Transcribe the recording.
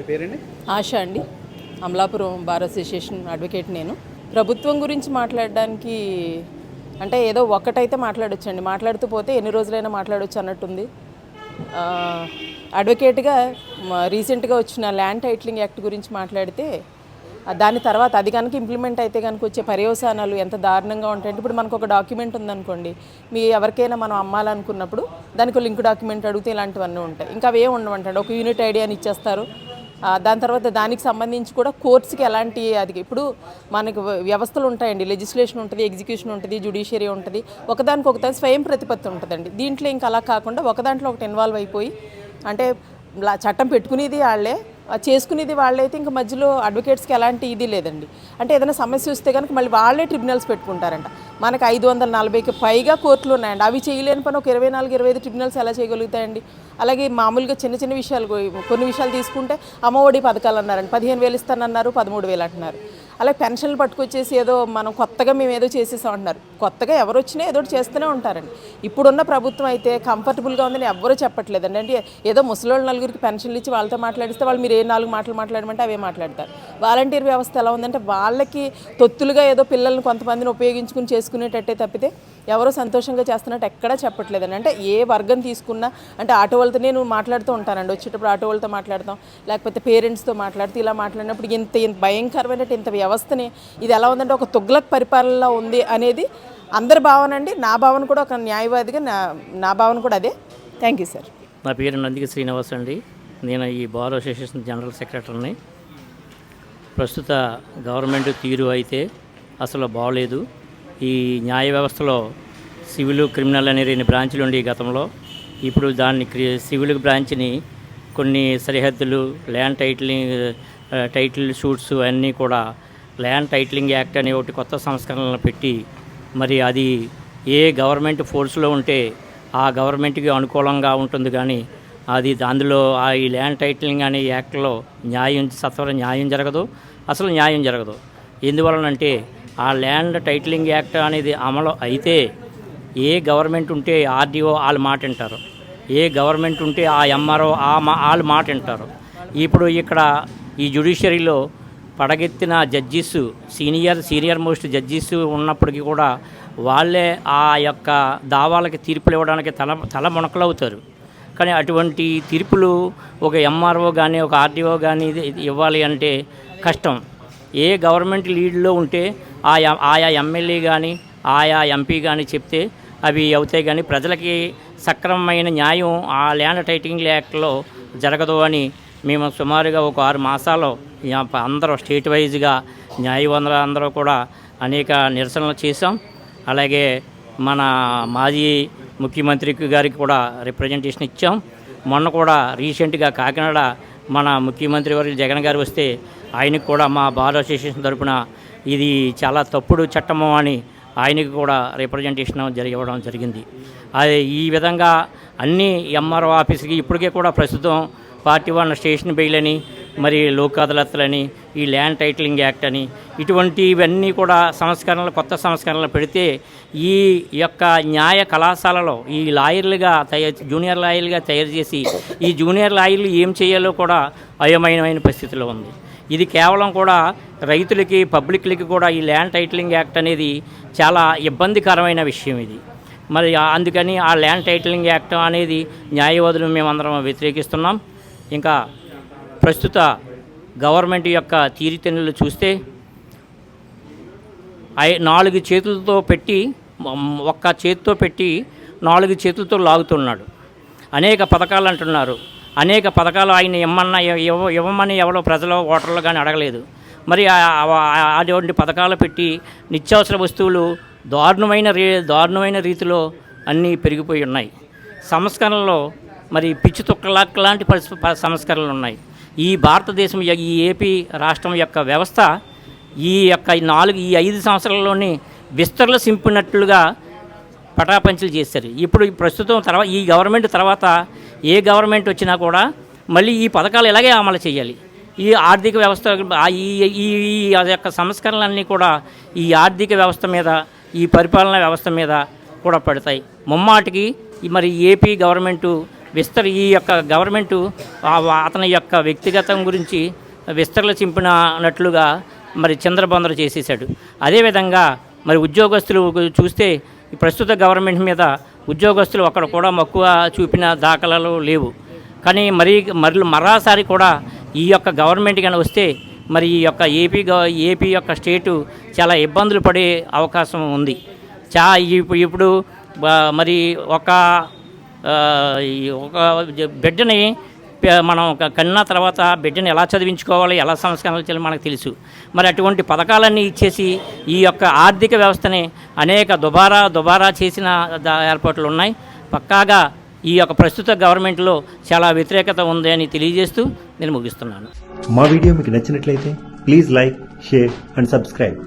మీ పేరండి? ఆశ అండి. Amalapuram bar association advocate నేను. ప్రభుత్వం గురించి మాట్లాడడానికి అంటే ఏదో ఒక్కటైతే మాట్లాడొచ్చండి. మాట్లాడుతూ పోతే ఎన్ని రోజులైనా మాట్లాడొచ్చు అన్నట్టుంది. అడ్వకేట్గా రీసెంట్గా వచ్చిన ల్యాండ్ టైటిలింగ్ యాక్ట్ గురించి మాట్లాడితే దాని తర్వాత అది కనుక ఇంప్లిమెంట్ అయితే కనుక వచ్చే పర్యవసానాలు ఎంత దారుణంగా ఉంటాయంటే ఇప్పుడు మనకు ఒక డాక్యుమెంట్ ఉందనుకోండి. మీ ఎవరికైనా మనం అమ్మాలనుకున్నప్పుడు దానికి లింక్ డాక్యుమెంట్ అడిగితే ఇలాంటివన్నీ ఉంటాయి. ఇంకా అవే ఉండమంటాడు ఒక యూనిట్ ఐడియాని ఇచ్చేస్తారు. దాని తర్వాత దానికి సంబంధించి కూడా కోర్ట్స్కి ఎలాంటి అది ఇప్పుడు మనకు వ్యవస్థలు ఉంటాయండి. లెజిస్లేషన్ ఉంటుంది ఎగ్జిక్యూషన్ ఉంటుంది జుడిషియరీ ఉంటుంది. ఒకదానికి ఒకదాని స్వయం ప్రతిపత్తి ఉంటుందండి. దీంట్లో ఇంకా అలా కాకుండా ఒకదాంట్లో ఒకటి ఇన్వాల్వ్ అయిపోయి అంటే చట్టం పెట్టుకునేది వాళ్ళే చేసుకునేది వాళ్ళైతే ఇంకా మధ్యలో అడ్వకేట్స్కి ఎలాంటి ఇది లేదండి. అంటే ఏదైనా సమస్య వస్తే కనుక మళ్ళీ వాళ్ళే ట్రిబ్యునల్స్ పెట్టుకుంటారంట. మనకు ఐదు వందల నలభైకి పైగా కోర్టులు ఉన్నాయండి. అవి చేయలేని పని ఒక ఇరవై నాలుగు ఇరవై ఐదు ట్రిబ్యునల్స్ ఎలా చేయగలుగుతాయండి? అలాగే మామూలుగా చిన్న చిన్న విషయాలు కొన్ని విషయాలు తీసుకుంటే అమ్మఒడి పథకాలు అన్నారండి. పదిహేను వేలు ఇస్తానన్నారు పదమూడు వేలు అంటున్నారు. అలాగే పెన్షన్లు పట్టుకొచ్చేసి ఏదో మనం కొత్తగా మేము ఏదో చేసేసాం అంటున్నారు. కొత్తగా ఎవరు వచ్చినా ఏదో ఒకటి చేస్తూనే ఉంటారండి. ఇప్పుడున్న ప్రభుత్వం అయితే కంఫర్టబుల్గా ఉందని ఎవ్వరూ చెప్పట్లేదండి. అంటే ఏదో ముసలోళ్ళు నలుగురికి పెన్షన్లు ఇచ్చి వాళ్ళతో మాట్లాడిస్తే వాళ్ళు మీరు ఏ నాలుగు మాటలు మాట్లాడమంటే అవే మాట్లాడతారు. వాలంటీర్ వ్యవస్థ ఎలా ఉందంటే వాళ్ళకి తొత్తులుగా ఏదో పిల్లల్ని కొంతమందిని ఉపయోగించుకుని చేసుకునేటట్టే తప్పితే ఎవరో సంతోషంగా చేస్తున్నట్టు ఎక్కడా చెప్పట్లేదండి. అంటే ఏ వర్గం తీసుకున్నా అంటే ఆటో వాళ్ళతో నేను మాట్లాడుతూ ఉంటానండి. వచ్చేటప్పుడు ఆటో వాళ్ళతో మాట్లాడతాం. లేకపోతే పేరెంట్స్తో మాట్లాడుతూ ఇలా మాట్లాడినప్పుడు ఇంత ఇంత భయంకరమైన ఇంత వ్యవస్థని ఇది ఎలా ఉందంటే ఒక తుగ్లక్ పరిపాలనలో ఉంది అనేది అందరి భావన అండి. నా భావన కూడా ఒక న్యాయవాదిగా నా నా భావన కూడా అదే. థ్యాంక్ యూ సార్ నా పేరు నందికి శ్రీనివాస్ అండి. నేను ఈ బార్ అసోసియేషన్ జనరల్ సెక్రటరీని. ప్రస్తుత గవర్నమెంట్ తీరు అయితే అసలు బాగలేదు ఈ న్యాయ వ్యవస్థలో సివిల్ క్రిమినల్ అనే రెండు బ్రాంచ్లు ఉండే గతంలో. ఇప్పుడు దాన్ని సివిల్ బ్రాంచ్ని కొన్ని సరిహద్దులు ల్యాండ్ టైటిల్ టైటిల్ షూట్స్ అన్నీ కూడా ల్యాండ్ టైటిలింగ్ యాక్ట్ అనే ఒకటి కొత్త సంస్కరణలు పెట్టి మరి అది ఏ గవర్నమెంట్ ఫోర్స్లో ఉంటే ఆ గవర్నమెంట్కి అనుకూలంగా ఉంటుంది కానీ అది అందులో ఆ ఈ ల్యాండ్ టైటిలింగ్ అనే యాక్ట్లో న్యాయం సత్వర న్యాయం జరగదు అసలు న్యాయం జరగదు. ఎందువలనంటే ఆ ల్యాండ్ టైటిలింగ్ యాక్ట్ అనేది అమలు అయితే ఏ గవర్నమెంట్ ఉంటే ఆర్డీఓ వాళ్ళు మాట వింటారు. ఏ గవర్నమెంట్ ఉంటే ఆ ఎంఆర్ఓ ఆ మా వాళ్ళు మాట వింటారు. ఇప్పుడు ఇక్కడ ఈ జ్యుడిషియరీలో పడగెత్తిన judges senior senior most judges ఉన్నప్పటికీ కూడా వాళ్ళే ఆ యొక్క దావాలకి తీర్పులు ఇవ్వడానికి తల తల మునకలవుతారు. కానీ అటువంటి తీర్పులు ఒక ఎంఆర్ఓ కానీ ఒక ఆర్డీఓ కానీ ఇది- ఇవ్వాలి అంటే కష్టం. ఏ గవర్నమెంట్ లీడ్లో ఉంటే ఆయా ఆయా ఎమ్మెల్యే కానీ ఆయా ఎంపీ కానీ చెప్తే అవి అవుతాయి కానీ ప్రజలకి సక్రమమైన న్యాయం ఆ ల్యాండ్ టైటింగ్ యాక్ట్లో జరగదు అని మేము సుమారుగా ఒక ఆరు మాసాలు అందరూ స్టేట్ వైజ్గా న్యాయవంతులు అందరూ కూడా అనేక నిరసనలు చేశాం. అలాగే మన మాజీ ముఖ్యమంత్రి గారికి కూడా రిప్రజెంటేషన్ ఇచ్చాం. మొన్న కూడా రీసెంట్గా కాకినాడ మన ముఖ్యమంత్రి వారి జగన్ గారు వస్తే ఆయనకు కూడా మా బార్ అసోసియేషన్ తరఫున ఇది చాలా తప్పుడు చట్టము అని ఆయనకు కూడా రిప్రజెంటేషన్ జరిగివ్వడం జరిగింది. అది ఈ విధంగా అన్ని ఎంఆర్ఓ ఆఫీస్కి ఇప్పటికే కూడా ప్రస్తుతం పార్టీ వన్ స్టేషన్ బెయిల్ అని మరి లోక్ అదాలత్లని ఈ ల్యాండ్ టైటిలింగ్ యాక్ట్ అని ఇటువంటివన్నీ కూడా సంస్కరణలు కొత్త సంస్కరణలు పెడితే ఈ యొక్క న్యాయ కళాశాలలో ఈ లాయర్లుగా తయారు జూనియర్ లాయర్లుగా తయారు చేసి ఈ జూనియర్ లాయర్లు ఏం చేయాలో కూడా అయోమయమైన పరిస్థితిలో ఉంది. ఇది కేవలం కూడా రైతులకి పబ్లిక్లకి కూడా ఈ ల్యాండ్ టైటిలింగ్ యాక్ట్ అనేది చాలా ఇబ్బందికరమైన విషయం ఇది. మరి అందుకని ఆ ల్యాండ్ టైటిలింగ్ యాక్ట్ అనేది న్యాయవాదులు మేమందరం వ్యతిరేకిస్తున్నాం. ఇంకా ప్రస్తుత గవర్నమెంట్ యొక్క తీరితెన్నులు చూస్తే ఐ నాలుగు చేతులతో పెట్టి ఒక్క చేతితో పెట్టి నాలుగు చేతులతో లాగుతున్నాడు. అనేక పథకాలు అంటున్నారు. అనేక పథకాలు ఆయన ఇమ్మన్నా ఇవ్వ- ఇవ్వమని ఎవరో ప్రజలు ఓటర్లు కానీ అడగలేదు. మరి ఆ- అటువంటి పథకాలు పెట్టి నిత్యావసర వస్తువులు దారుణమైన రీ దారుణమైన రీతిలో అన్నీ పెరిగిపోయి ఉన్నాయి. సంస్కరణలో మరి పిచ్చి తొక్కలాక్ లాంటి సంస్కరణలు ఉన్నాయి. ఈ భారతదేశం యొక్క- ఈ ఏపీ రాష్ట్రం యొక్క వ్యవస్థ ఈ యొక్క ఈ నాలుగు ఈ ఐదు సంవత్సరాల్లోనే విస్తరణ సింపినట్లుగా పటాపంచలు చేశారు. ఇప్పుడు ప్రస్తుతం తర్వాత ఈ గవర్నమెంట్ తర్వాత ఏ గవర్నమెంట్ వచ్చినా కూడా మళ్ళీ ఈ పథకాలు ఇలాగే అమలు చేయాలి. ఈ ఆర్థిక వ్యవస్థ ఈ ఈ యొక్క సంస్కరణలన్నీ కూడా ఈ ఆర్థిక వ్యవస్థ మీద ఈ పరిపాలనా వ్యవస్థ మీద కూడా పడతాయి. ముమ్మాటికి మరి ఏపీ గవర్నమెంటు విస్తర ఈ యొక్క గవర్నమెంటు అతని యొక్క వ్యక్తిగతం గురించి విస్తరణ చింపినట్లుగా మరి చంద్రబందరు చేసేసాడు అదేవిధంగా మరి ఉద్యోగస్తులు చూస్తే ప్రస్తుత గవర్నమెంట్ మీద ఉద్యోగస్తులు అక్కడ కూడా మక్కువ చూపిన దాఖలాలు లేవు. కానీ మరి మరి మరాసారి కూడా ఈ యొక్క గవర్నమెంట్ కానీ వస్తే మరి ఈ యొక్క ఏపీ గవ- ఏపీ యొక్క స్టేటు చాలా ఇబ్బందులు పడే అవకాశం ఉంది. చా ఇప్పుడు ఇప్పుడు మరి ఒక ఒక బిడ్డని మనం ఒక కన్న తర్వాత బిడ్డని ఎలా చదివించుకోవాలి ఎలా సంస్కరణలు చేయాలి మనకు తెలుసు. మరి అటువంటి పథకాలన్నీ ఇచ్చేసి ఈ యొక్క ఆర్థిక వ్యవస్థని అనేక దుబారా దుబారా చేసిన ఏర్పాట్లు ఉన్నాయి. పక్కాగా ఈ యొక్క ప్రస్తుత గవర్నమెంట్లో చాలా వ్యతిరేకత ఉంది అని తెలియజేస్తూ నేను ముగిస్తున్నాను. మా వీడియో మీకు నచ్చినట్లయితే please like share and subscribe.